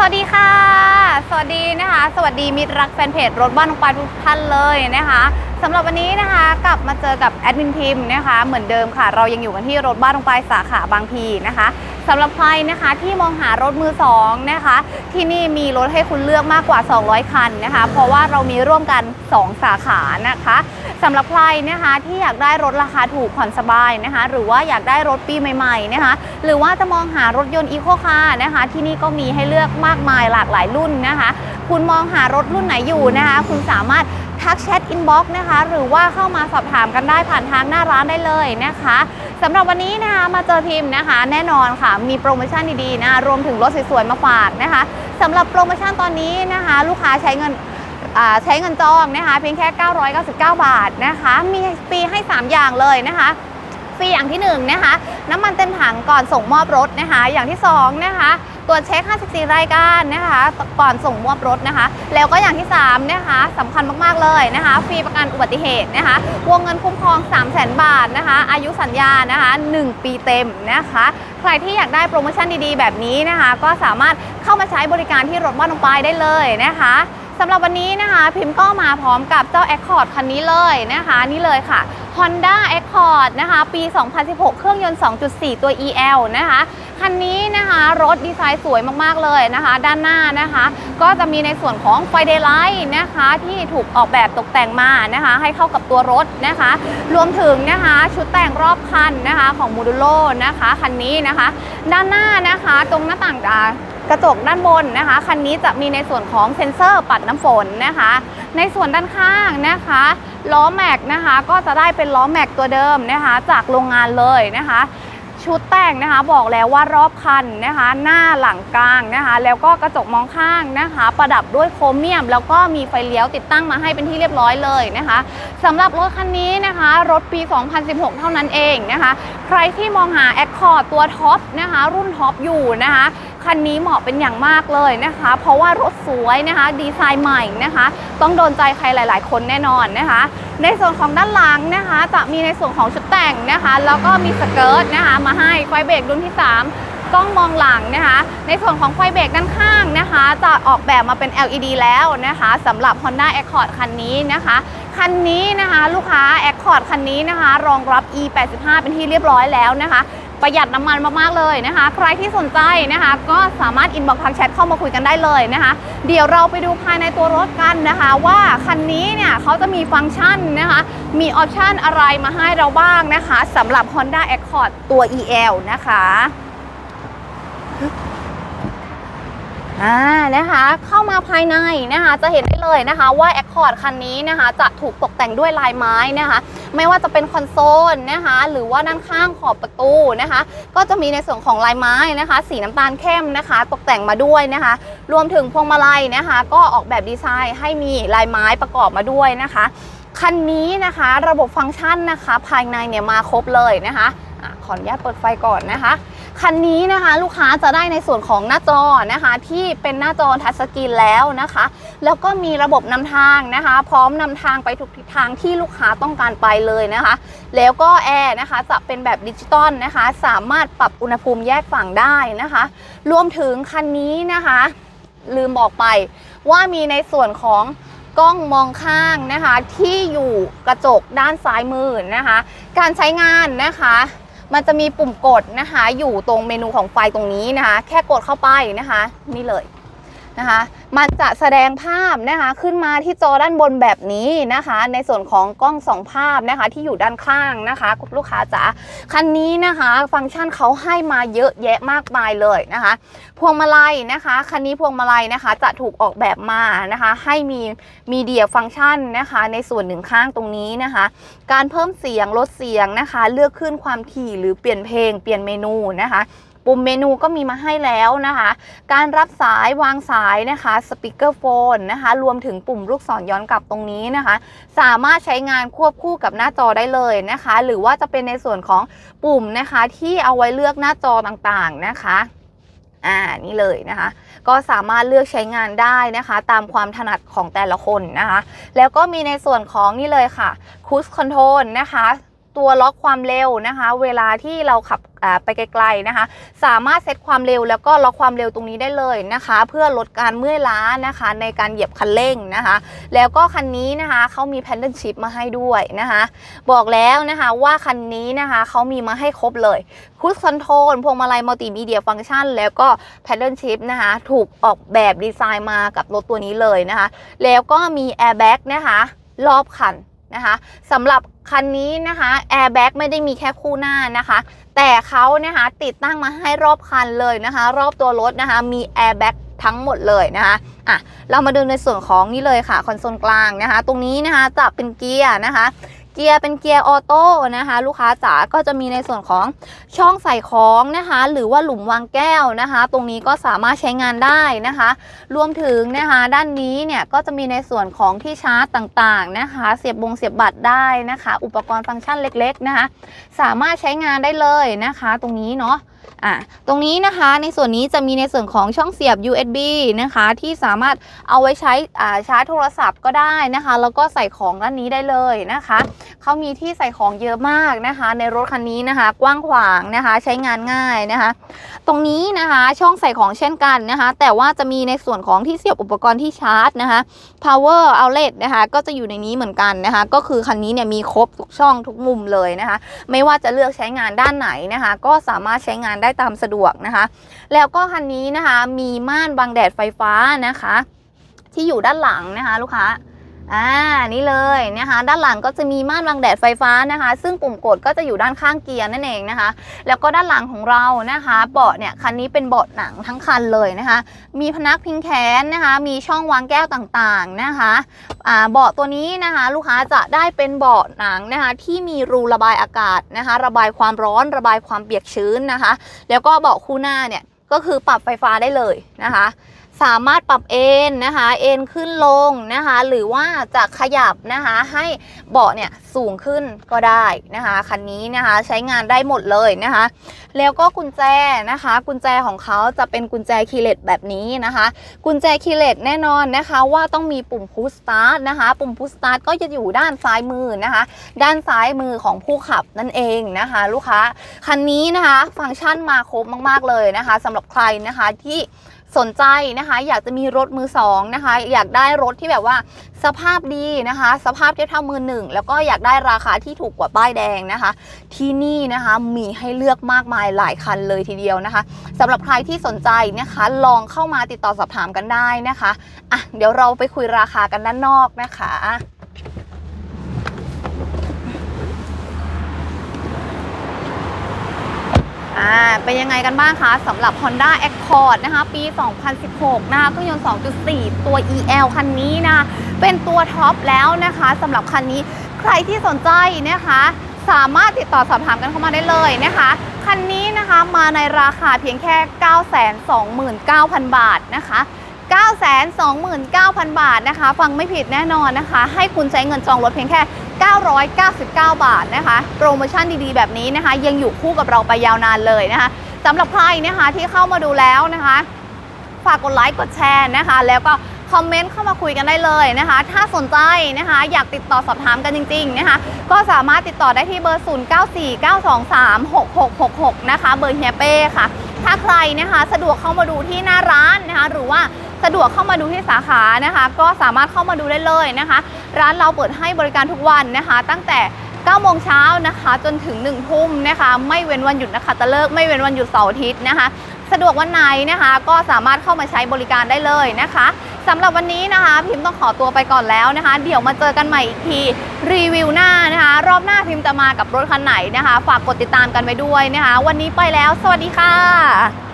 สวัสดีค่ะ สวัสดีนะคะ สวัสดีมิตรรักแฟนเพจรถบ้านน้องปลายทุกท่านเลยนะคะสำหรับวันนี้นะคะกลับมาเจอกับแอดมินทีมนะคะ เหมือนเดิมค่ะ เรายังอยู่กันที่รถบ้านตรงปลายสาขาบางพีนะคะ สำหรับใครนะคะที่มองหารถมือสองนะคะ ที่นี่มีรถให้คุณเลือกมากกว่า 200 คันนะคะ เพราะว่าเรามีร่วมกัน 2 สาขานะคะสำหรับใครนะคะที่อยากได้รถราคาถูกผ่อนสบายนะคะ หรือว่าอยากได้รถปีใหม่ๆนะคะ หรือว่าจะมองหารถยนต์อีโคคาร์นะคะ ที่นี่ก็มีให้เลือกมากมายหลากหลายรุ่นนะคะ คุณมองหารถรุ่นไหนอยู่นะคะ คุณสามารถทักแชทอินบ็อกซ์นะคะ หรือว่าเข้ามาสอบถามกันได้ผ่านทางหน้าร้านได้เลยนะคะ สำหรับวันนี้นะคะมาเจอพิมพ์นะคะ แน่นอนค่ะมีโปรโมชั่นดีๆนะรวมถึงรถสวยๆมาฝากนะคะสำหรับโปรโมชั่นตอนนี้นะคะ ลูกค้าใช้เงินใช้เงินจองนะคะ เพียงแค่ 999 บาทนะคะ มีฟรีให้ 3 อย่างเลยนะคะฟรีอย่างที่1นะคะน้ำมันเต็มถังก่อนส่งมอบรถนะคะ อย่างที่2นะคะ ตรวจเช็ค 54 รายการนะคะ ก่อนส่งมอบรถนะคะ แล้วก็อย่างที่ 3 นะคะสำคัญมาก ๆ เลยนะคะ ฟรีประกันอุบัติเหตุนะคะ วงเงินคุ้มครอง 300,000 บาทนะคะ อายุสัญญานะคะ 1 ปีเต็มนะคะ ใครที่อยากได้โปรโมชั่นดีๆ แบบนี้นะคะ ก็สามารถเข้ามาใช้บริการที่รถบ้านน้องปายได้เลยนะคะ สำหรับวันนี้นะคะ พิมพ์ก็มาพร้อมกับเจ้า Accord คันนี้เลยนะคะ นี่เลยค่ะ Honda Accord นะคะ ปี 2016 เครื่องยนต์ 2.4 ตัว EL นะคะ คันนี้นะคะรถดีไซน์สวยมาก ๆ เลยนะคะ ด้านหน้านะคะ ก็จะมีในส่วนของไฟเดย์ไลท์นะคะที่ถูกออกแบบตกแต่งมานะคะ ให้เข้ากับตัวรถนะคะ รวมถึงนะคะชุดแต่งรอบคันนะคะของ Modulo นะคะ คันนี้นะคะ ด้านหน้านะคะ ตรงหน้าต่างดา กระจกด้านบนนะคะ คันนี้จะมีในส่วนของเซ็นเซอร์ปัดน้ำฝนนะคะ ในส่วนด้านข้างนะคะ ล้อแม็กนะคะ ก็จะได้เป็นล้อแม็กตัวเดิมนะคะ จากโรงงานเลยนะคะ ชุดแต่งนะคะบอกแล้วว่ารอบคันนะคะ หน้าหลังกลางนะคะ แล้วก็กระจกมองข้างนะคะ ประดับด้วยโครเมียม แล้วก็มีไฟเลี้ยวติดตั้งมาให้เป็นที่เรียบร้อยเลยนะคะสำหรับรถคันนี้นะคะ รถปี 2016 เท่านั้นเองนะคะ ใครที่มองหา Accord ตัวท็อปนะคะ รุ่นท็อปอยู่นะคะ คันนี้เหมาะเป็นอย่างมากเลยนะคะ เพราะว่ารถสวยนะคะ ดีไซน์ใหม่นะคะ ต้องโดนใจใครหลาย ๆ คนแน่นอนนะคะ ในส่วนของด้านหลังนะคะ จะมีในส่วนของชุดแต่งนะคะ แล้วก็มีสเกิร์ตนะคะ มาให้ไฟเบรกรุ่นที่ 3กล้องมองหลังนะคะ ในส่วนของไฟเบรกด้านข้างนะคะ จะออกแบบมาเป็น LED แล้วนะคะสำหรับ Honda Accord คันนี้นะคะ คันนี้นะคะ ลูกค้า Accord คันนี้นะคะ รองรับ E85 เป็นที่เรียบร้อยแล้วนะคะ ประหยัดน้ำมันมากๆเลยนะคะ ใครที่สนใจนะคะ ก็สามารถอินบ็อกซ์ทางแชทเข้ามาคุยกันได้เลยนะคะ เดี๋ยวเราไปดูภายในตัวรถกันนะคะ ว่าคันนี้เนี่ยเขาจะมีฟังก์ชันนะคะ มีออปชันอะไรมาให้เราบ้างนะคะสำหรับ Honda Accord ตัว EL นะคะ อ่านะคะเข้ามาภายในนะคะจะเห็นได้เลยนะคะว่า Accord คันนี้นะคะจะถูกตกแต่งด้วยลายไม้นะคะไม่ว่าจะเป็นคอนโซลนะคะหรือว่าด้านข้างขอบประตูนะคะ ก็จะมีในส่วนของลายไม้นะคะ สีน้ำตาลเข้มนะคะ ตกแต่งมาด้วยนะคะ รวมถึงพวงมาลัยนะคะ ก็ออกแบบดีไซน์ให้มีลายไม้ประกอบมาด้วยนะคะคันนี้นะคะระบบฟังก์ชันนะคะ ภายในเนี่ยมาครบเลยนะคะ อขออนุญาตเปิดไฟก่อนนะคะ คันนี้นะคะลูกค้าจะได้ในส่วนของหน้าจอนะคะที่เป็นหน้าจอทัชสกรีนแล้วนะคะ แล้วก็มีระบบนำทางนะคะ พร้อมนำทางไปทุกทิศทางที่ลูกค้าต้องการไปเลยนะคะ แล้วก็แอร์นะคะจะเป็นแบบดิจิตอลนะคะ สามารถปรับอุณหภูมิแยกฝั่งได้นะคะ รวมถึงคันนี้นะคะ ลืมบอกไปว่ามีในส่วนของกล้องมองข้างนะคะที่อยู่กระจกด้านซ้ายมือนะคะ การใช้งานนะคะ มันจะมีปุ่มกดนะคะ อยู่ตรงเมนูของไฟตรงนี้นะคะ แค่กดเข้าไปนะคะ นี่เลย นะคะ มันจะแสดงภาพนะคะขึ้นมาที่จอด้านบนแบบนี้นะคะ ในส่วนของกล้องสองภาพนะคะที่อยู่ด้านข้างนะคะคุณลูกค้าจ๋าคันนี้นะคะ ฟังก์ชันเขาให้มาเยอะแยะมากมายเลยนะคะ พวงมาลัยนะคะคันนี้พวงมาลัยนะคะจะถูกออกแบบมานะคะ ให้มีมีเดียฟังก์ชันนะคะ ในส่วนหนึ่งข้างตรงนี้นะคะ การเพิ่มเสียงลดเสียงนะคะ เลือกขึ้นความถี่หรือเปลี่ยนเพลงเปลี่ยนเมนูนะคะ ปุ่มเมนูก็มีมาให้แล้วนะคะ การรับสายวางสายนะคะสปีกเกอร์โฟนนะคะรวมถึงปุ่มลูกศรย้อนกลับตรงนี้นะคะ สามารถใช้งานควบคู่กับหน้าจอได้เลยนะคะ หรือว่าจะเป็นในส่วนของปุ่มนะคะที่เอาไว้เลือกหน้าจอต่างๆนะคะอ่านี่เลยนะคะ ก็สามารถเลือกใช้งานได้นะคะ ตามความถนัดของแต่ละคนนะคะ แล้วก็มีในส่วนของนี่เลยค่ะ Cruise Control นะคะ ตัวล็อกความเร็วนะคะ เวลาที่เราขับไปไกลๆนะคะ สามารถเซตความเร็วแล้วก็ล็อกความเร็วตรงนี้ได้เลยนะคะ เพื่อลดการเมื่อยล้านะคะ ในการเหยียบคันเร่งนะคะ แล้วก็คันนี้นะคะเขามี Paddle Shift มาให้ด้วยนะคะ บอกแล้วนะคะว่าคันนี้นะคะเขามีมาให้ครบเลยคุชคอนโทรลพวงมาลัยมัลติมีเดียฟังก์ชัน แล้วก็ Paddle Shift นะคะถูกออกแบบดีไซน์มากับรถตัวนี้เลยนะคะ แล้วก็มี Airbag นะคะรอบคันนะคะสำหรับ คันนี้นะคะแอร์แบ็กไม่ได้มีแค่คู่หน้านะคะ แต่เขานะคะติดตั้งมาให้รอบคันเลยนะคะ รอบตัวรถนะคะมีแอร์แบ็กทั้งหมดเลยนะคะอะเรามาดูในส่วนของนี่เลยค่ะคอนโซลกลางนะคะ ตรงนี้นะคะจะเป็นเกียร์นะคะ เกียร์เป็นเกียร์ออโต้นะคะ ลูกค้าจ๋าก็จะมีในส่วนของช่องใส่ของนะคะ หรือว่าหลุมวางแก้วนะคะ ตรงนี้ก็สามารถใช้งานได้นะคะ รวมถึงนะคะด้านนี้เนี่ยก็จะมีในส่วนของที่ชาร์จต่างๆนะคะ เสียบบงเสียบบัตรได้นะคะ อุปกรณ์ฟังก์ชันเล็กๆนะคะ สามารถใช้งานได้เลยนะคะ ตรงนี้เนาะ อะตรงนี้นะคะในส่วนนี้จะมีในส่วนของช่องเสียบ USB นะคะที่สามารถเอาไว้ใช้อ่าชาร์จโทรศัพท์ก็ได้นะคะ แล้วก็ใส่ของด้านนี้ได้เลยนะคะเขามีที่ใส่ของเยอะมากนะคะ ในรถคันนี้นะคะ กว้างขวางนะคะใช้งานง่ายนะคะ ตรงนี้นะคะช่องใส่ของเช่นกันนะคะ แต่ว่าจะมีในส่วนของที่เสียบอุปกรณ์ที่ชาร์จนะคะ power outlet นะคะก็จะอยู่ในนี้เหมือนกันนะคะ ก็คือคันนี้เนี่ยมีครบทุกช่องทุกมุมเลยนะคะ ไม่ว่าจะเลือกใช้งานด้านไหนนะคะ ก็สามารถใช้งานได้ตามสะดวกนะคะ แล้วก็คันนี้นะคะมีม่านบังแดดไฟฟ้านะคะ ที่อยู่ด้านหลังนะคะ ลูกค้า อ่านี่เลยนะคะด้านหลังก็จะมีม่านบังแดดไฟฟ้านะคะ ซึ่งปุ่มกดก็จะอยู่ด้านข้างเกียร์นั่นเองนะคะ แล้วก็ด้านหลังของเรานะคะ เบาะเนี่ยคันนี้เป็นเบาะหนังทั้งคันเลยนะคะ มีพนักพิงแขนนะคะ มีช่องวางแก้วต่างๆนะคะอ่าเบาะตัวนี้นะคะ ลูกค้าจะได้เป็นเบาะหนังนะคะ ที่มีรูระบายอากาศนะคะ ระบายความร้อนระบายความเปียกชื้นนะคะ แล้วก็เบาะคู่หน้าเนี่ยก็คือปรับไฟฟ้าได้เลยนะคะ สามารถปรับเอนนะคะ เอนขึ้นลงนะคะ หรือว่าจะขยับนะคะให้เบาะเนี่ยสูงขึ้นก็ได้นะคะคันนี้นะคะใช้งานได้หมดเลยนะคะ แล้วก็กุญแจนะคะ กุญแจของเขาจะเป็นกุญแจคีย์เลสแบบนี้นะคะ กุญแจคีย์เลสแน่นอนนะคะว่าต้องมีปุ่มพุชสตาร์ทนะคะ ปุ่มพุชสตาร์ทก็จะอยู่ด้านซ้ายมือนะคะ ด้านซ้ายมือของผู้ขับนั่นเองนะคะ ลูกค้าคันนี้นะคะ ฟังก์ชันมาครบมาก ๆเลยนะคะสำหรับใครนะคะที่ สนใจนะคะ อยากจะมีรถมือสองนะคะ อยากได้รถที่แบบว่าสภาพดีนะคะ สภาพเทียบเท่ามือหนึ่งแล้วก็อยากได้ราคาที่ถูกกว่าป้ายแดงนะคะ ที่นี่นะคะมีให้เลือกมากมายหลายคันเลยทีเดียวนะคะสำหรับใครที่สนใจนะคะ ลองเข้ามาติดต่อสอบถามกันได้นะคะอะเดี๋ยวเราไปคุยราคากันด้านนอกนะคะ อ่าเป็นยังไงกันบ้างคะสำหรับ Honda Accord นะคะปี 2016 นะคะเครื่องยนต์ 2.4 ตัว EL คันนี้นะเป็นตัวท็อปแล้วนะคะสำหรับคันนี้ใครที่สนใจนะคะ สามารถติดต่อสอบถามกันเข้ามาได้เลยนะคะ คันนี้นะคะมาในราคาเพียงแค่ 929,000 บาทนะคะ929,000 บาทนะคะ ฟังไม่ผิดแน่นอนนะคะ ให้คุณใช้เงินจองรถเพียงแค่ 999 บาทนะคะ โปรโมชั่นดีๆ แบบนี้นะคะ ยังอยู่คู่กับเราไปยาวนานเลยนะคะสำหรับใครนะคะที่เข้ามาดูแล้วนะคะ ฝากกดไลค์กดแชร์นะคะ แล้วก็คอมเมนต์เข้ามาคุยกันได้เลยนะคะ ถ้าสนใจนะคะ อยากติดต่อสอบถามกันจริง ๆนะคะ ก็สามารถติดต่อได้ที่เบอร์ 0949236666 นะคะ เบอร์เฮียเป้ค่ะ ถ้าใครนะคะ สะดวกเข้ามาดูที่หน้าร้านนะคะ หรือว่า สะดวกเข้ามาดูที่สาขานะคะ ก็สามารถเข้ามาดูได้เลยนะคะ ร้านเราเปิดให้บริการทุกวันนะคะ ตั้งแต่9โมงเช้านะคะจนถึง1ทุ่มนะคะ ไม่เว้นวันหยุดนะคะตะเลิกไม่เว้นวันหยุดเสาร์อาทิตย์นะคะ สะดวกวันไหนนะคะ ก็สามารถเข้ามาใช้บริการได้เลยนะคะสำหรับวันนี้นะคะ พิมพ์ต้องขอตัวไปก่อนแล้วนะคะ เดี๋ยวมาเจอกันใหม่อีกทีรีวิวหน้านะคะ รอบหน้าพิมพ์จะมากับรถคันไหนนะคะ ฝากกดติดตามกันไว้ด้วยนะคะ วันนี้ไปแล้ว สวัสดีค่ะ